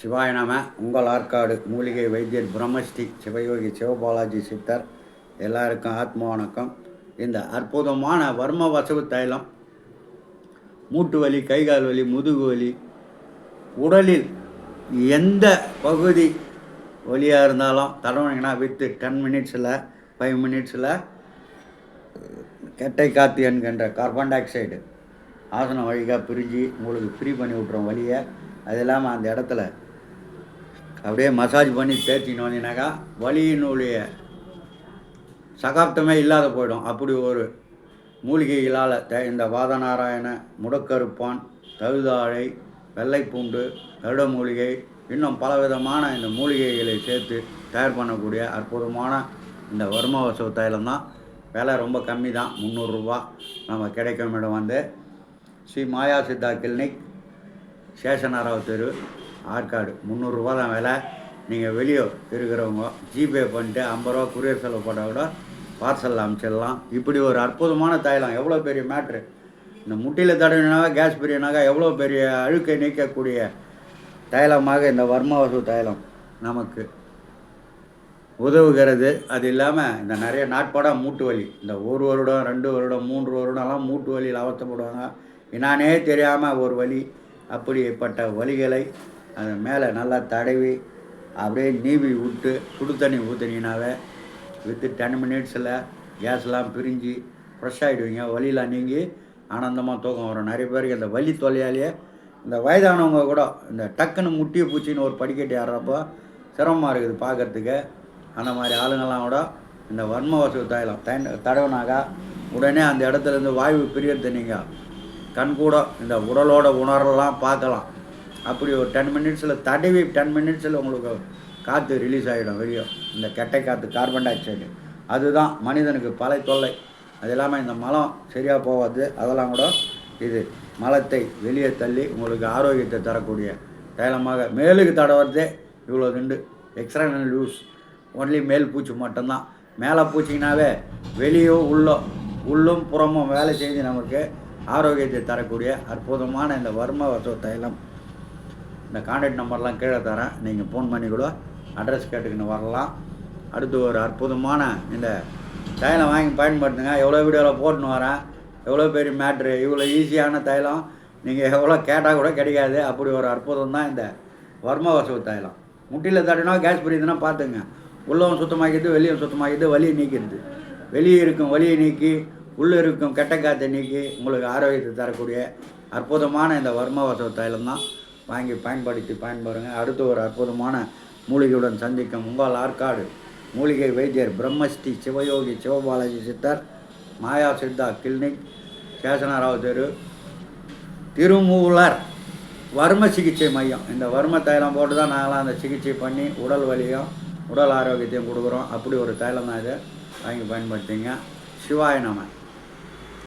சிவாய நம. உங்கள் ஆற்காடு மூலிகை வைத்தியர் பிரம்மஸ்ரீ சிவயோகி சிவபாலாஜி சித்தர் எல்லாருக்கும் ஆத்ம வணக்கம். இந்த அற்புதமான வர்ம வசவு தைலம் மூட்டு வலி கைகால் வலி முதுகு வலி உடலில் எந்த பகுதி வலியாக இருந்தாலும் தடவினீங்கன்னா வித்து டென் மினிட்ஸில் ஃபைவ் மினிட்ஸில் கெட்டை காத்து என்கின்ற கார்பன் டை ஆக்சைடு ஆசனம் வழிகாக பிரிஞ்சு உங்களுக்கு ஃப்ரீ பண்ணி விட்றோம் வழியை அது இல்லாமல் அந்த இடத்துல அப்படியே மசாஜ் பண்ணி தேய்ச்சின்னு வந்தீங்கன்னாக்கா வலியினுடைய சகாப்தமே இல்லாத போயிடும். அப்படி ஒரு மூலிகைகளால் இந்த வாதநாராயண முடக்கருப்பான் தழுதாழை வெள்ளைப்பூண்டு கருட மூலிகை இன்னும் பலவிதமான இந்த மூலிகைகளை சேர்த்து தயார் பண்ணக்கூடிய அற்புதமான இந்த வர்மவசவ தைலம் தான். விலை ரொம்ப கம்மி தான். முந்நூறுரூவா நம்ம கிடைக்கும் இடம் வந்து ஸ்ரீ மாயா சித்தா கிளினிக் சேஷனாராவ் தெரு ஆற்காடு முந்நூறுரூவா தான் விலை. நீங்கள் வெளியே இருக்கிறவங்க ஜிபே பண்ணிட்டு ஐம்பது ரூபா குரியர் செலவு போட்டால் கூட பார்சலில் அமைச்சிடலாம். இப்படி ஒரு அற்புதமான தைலம். எவ்வளோ பெரிய மேட்ரு இந்த முட்டியில் தடவினாக்கா கேஸ் பிரியனாக்கா எவ்வளோ பெரிய அழுக்கை நீக்கக்கூடிய தைலமாக இந்த வர்மவசு தைலம் நமக்கு உதவுகிறது. அது இல்லாமல் இந்த நிறைய நாட்பாடாக மூட்டு வலி. இந்த ஒரு வருடம் ரெண்டு வருடம் மூன்று வருடம்லாம் மூட்டு வலியில் அவஸ்தைப்படுவாங்க நானே தெரியாமல் ஒரு வலி. அப்படிப்பட்ட வலிகளை அது மேலே நல்லா தடவி அப்படியே நீவி விட்டு சுடு தண்ணி ஊற்றுனீங்கனாவே வித்து டென் மினிட்ஸில் கேஸ்லாம் பிரிஞ்சு ஃப்ரெஷ் ஆகிடுவீங்க வலியெலாம் நீங்கி ஆனந்தமாக தூக்கம் வரும். நிறைய பேருக்கு இந்த வலி தொல்லையாலேயே இந்த வயதானவங்க கூட இந்த டக்குன்னு முட்டிய பூச்சின்னு ஒரு படிக்கட்டு ஏறுறப்போ சிரமமாக இருக்குது பார்க்கறதுக்கு. அந்த மாதிரி ஆளுங்கள்லாம் கூட இந்த வர்ம வசதி தைலம் தை தடவினாக்கா உடனே அந்த இடத்துலேருந்து வாயு பிரியறது நீங்கள் கண் கூட இந்த உடலோட உணரலாம் பார்க்கலாம். அப்படி ஒரு டென் மினிட்ஸில் தடவி டென் மினிட்ஸில் உங்களுக்கு காற்று ரிலீஸ் ஆகிடும் வெளியே இந்த கெட்டை காற்று கார்பன் டை ஆக்சைடு அதுதான் மனிதனுக்கு பல தொல்லை. அது இல்லாமல் இந்த மலம் சரியாக போகாது. அதெல்லாம் கூட இது மலத்தை வெளியே தள்ளி உங்களுக்கு ஆரோக்கியத்தை தரக்கூடிய தைலமாக மேலுக்கு தடவுறதே இவ்வளோ துண்டு எக்ஸ்ட்ரானல் யூஸ் ஒன்லி மேல் பூச்சி மட்டும்தான். மேலே பூச்சிங்கனாவே வெளியோ உள்ளோ உள்ளும் புறமும் வேலை செய்து நமக்கு ஆரோக்கியத்தை தரக்கூடிய அற்புதமான இந்த வர்ம வசோ தைலம். இந்த காண்டாக்ட் நம்பர்லாம் கீழே தரேன். நீங்கள் ஃபோன் பண்ணி கூட அட்ரஸ் கேட்டுக்கின்னு வரலாம். அடுத்து ஒரு அற்புதமான இந்த தைலம் வாங்கி பயன்படுத்துங்க. எவ்வளோ வீடியோவில் போட்டுன்னு வரேன். எவ்வளோ பெரிய மேட்ரு இவ்வளோ ஈஸியான தைலம். நீங்கள் எவ்வளோ கேட்டால் கூட கிடைக்காது. அப்படி ஒரு அற்புதம் தான் இந்த வர்ம வசவு தைலம். முட்டியில் தட்டினா கேஸ் பிரியுதுன்னா பார்த்துங்க. உள்ளவும் சுத்தமாக்கிது வெளியும் சுத்தமாக்கிது வலியை நீக்கிடுது. வெளியே இருக்கும் வலியை நீக்கி உள்ளே இருக்கும் கெட்ட காற்றை நீக்கி உங்களுக்கு ஆரோக்கியத்தை தரக்கூடிய அற்புதமான இந்த வர்ம வசவு தைலம் தான். வாங்கி பயன்படுத்தி பயன்பெறுங்க அடுத்து ஒரு அற்புதமான மூலிகையுடன் சந்திக்கும் உங்கள் ஆற்காடு. மூலிகை வைத்தியர் பிரம்மஸ்ரீ சிவயோகி சிவபாலாஜி சித்தர் மாயா சித்தா கிளினிக் சேஷனாராவ் தெரு திருமூலர் வர்ம சிகிச்சை மையம். இந்த வர்ம தைலம் போட்டு தான் நாங்களாம் அந்த சிகிச்சை பண்ணி உடல் வலியும் உடல் ஆரோக்கியத்தையும் கொடுக்குறோம். அப்படி ஒரு தைலம் தான் இது. வாங்கி பயன்படுத்திங்க. சிவாய நம.